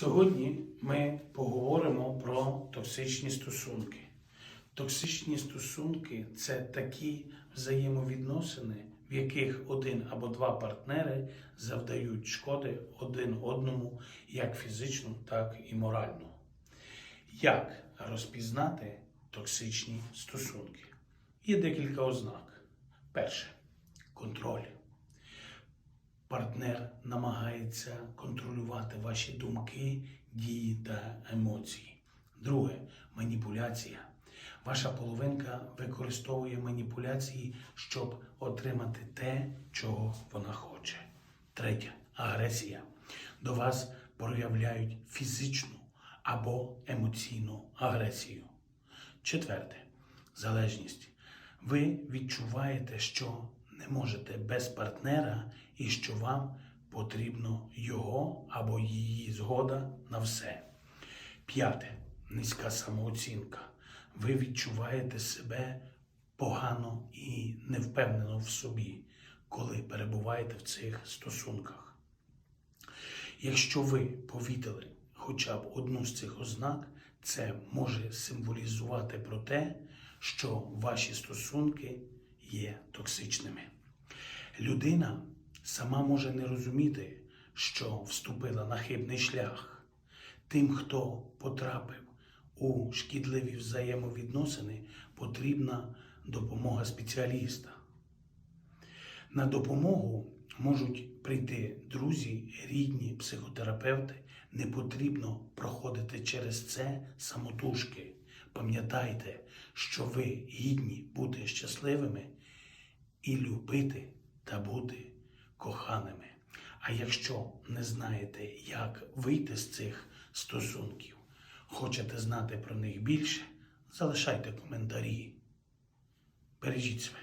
Сьогодні ми поговоримо про токсичні стосунки. Токсичні стосунки це такі взаємовідносини, в яких один або два партнери завдають шкоди один одному як фізично, так і морально. Як розпізнати токсичні стосунки? Є декілька ознак. Перше контроль. Партнер намагається контролювати ваші думки, дії та емоції. Друге маніпуляція. Ваша половинка використовує маніпуляції, щоб отримати те, чого вона хоче. Третє агресія. До вас проявляють фізичну або емоційну агресію. Четверте залежність. Ви відчуваєте, що можете без партнера і що вам потрібно його або її згода на все. П'яте низька самооцінка. Ви відчуваєте себе погано і невпевнено в собі, коли перебуваєте в цих стосунках. Якщо ви повідали хоча б одну з цих ознак, це може символізувати про те, що ваші стосунки є токсичними. Людина сама може не розуміти, що вступила на хибний шлях. Тим, хто потрапив у шкідливі взаємовідносини, потрібна допомога спеціаліста. На допомогу можуть прийти друзі, рідні, психотерапевти. Не потрібно проходити через це самотужки. Пам'ятайте, що ви гідні бути щасливими і любити та бути коханими. А якщо не знаєте, як вийти з цих стосунків, хочете знати про них більше, залишайте коментарі. Бережіть себе.